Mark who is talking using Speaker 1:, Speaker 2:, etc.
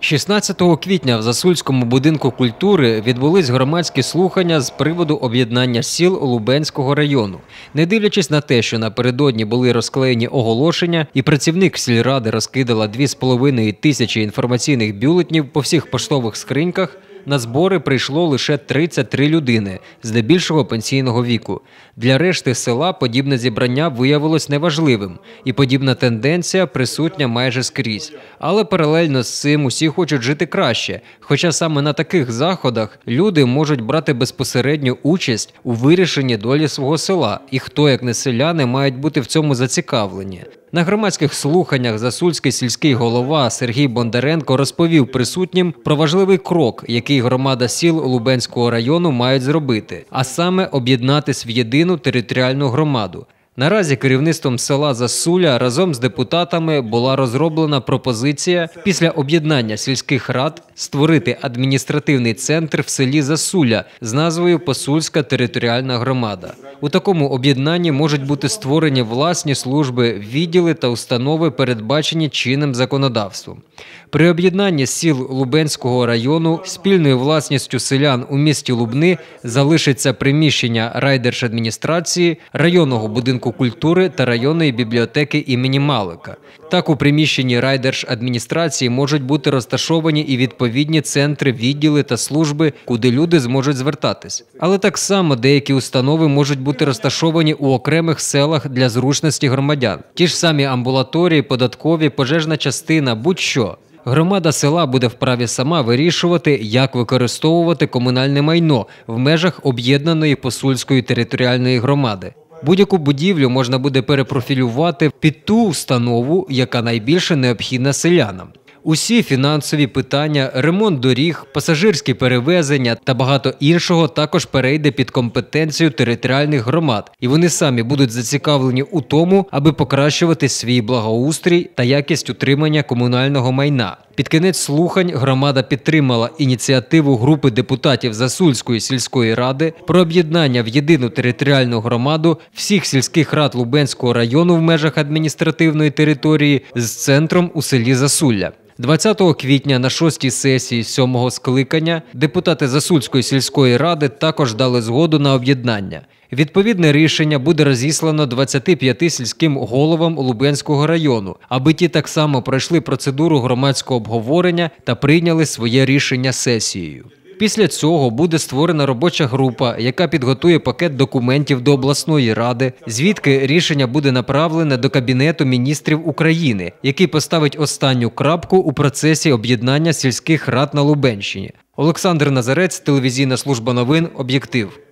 Speaker 1: 16 квітня в Засульському будинку культури відбулись громадські слухання з приводу об'єднання сіл Лубенського району. Не дивлячись на те, що напередодні були розклеєні оголошення, і працівник сільради розкидала 2,5 тисячі інформаційних бюлетнів по всіх поштових скриньках. На збори прийшло лише 33 людини, здебільшого пенсійного віку. Для решти села подібне зібрання виявилось неважливим, і подібна тенденція присутня майже скрізь. Але паралельно з цим усі хочуть жити краще. Хоча саме на таких заходах люди можуть брати безпосередню участь у вирішенні долі свого села, і хто, як не селяни, мають бути в цьому зацікавлені. На громадських слуханнях засульський сільський голова Сергій Бондаренко розповів присутнім про важливий крок, який громада сіл Лубенського району мають зробити, а саме об'єднатись в єдину територіальну громаду. Наразі керівництвом села Засуля разом з депутатами була розроблена пропозиція після об'єднання сільських рад створити адміністративний центр в селі Засуля з назвою Посульська територіальна громада. У такому об'єднанні можуть бути створені власні служби, відділи та установи, передбачені чинним законодавством. При об'єднанні сіл Лубенського району спільною власністю селян у місті Лубни залишиться приміщення райдержадміністрації, районного будинку культури та районної бібліотеки імені Малика. Так у приміщенні райдержадміністрації можуть бути розташовані і відповідні центри, відділи та служби, куди люди зможуть звертатись. Але так само деякі установи можуть бути розташовані у окремих селах для зручності громадян. Ті ж самі амбулаторії, податкові, пожежна частина, будь-що. Громада села буде вправі сама вирішувати, як використовувати комунальне майно в межах об'єднаної посульської територіальної громади. Будь-яку будівлю можна буде перепрофілювати під ту установу, яка найбільше необхідна селянам. Усі фінансові питання, ремонт доріг, пасажирські перевезення та багато іншого також перейде під компетенцію територіальних громад, і вони самі будуть зацікавлені у тому, аби покращувати свій благоустрій та якість утримання комунального майна. Під кінець слухань громада підтримала ініціативу групи депутатів Засульської сільської ради про об'єднання в єдину територіальну громаду всіх сільських рад Лубенського району в межах адміністративної території з центром у селі Засулля. 20 квітня на шостій сесії сьомого скликання депутати Засульської сільської ради також дали згоду на об'єднання. Відповідне рішення буде розіслано 25 сільським головам Лубенського району, аби ті так само пройшли процедуру громадського обговорення та прийняли своє рішення сесією. Після цього буде створена робоча група, яка підготує пакет документів до обласної ради, звідки рішення буде направлене до Кабінету міністрів України, який поставить останню крапку у процесі об'єднання сільських рад на Лубенщині. Олександр Назарець, телевізійна служба новин, об'єктив.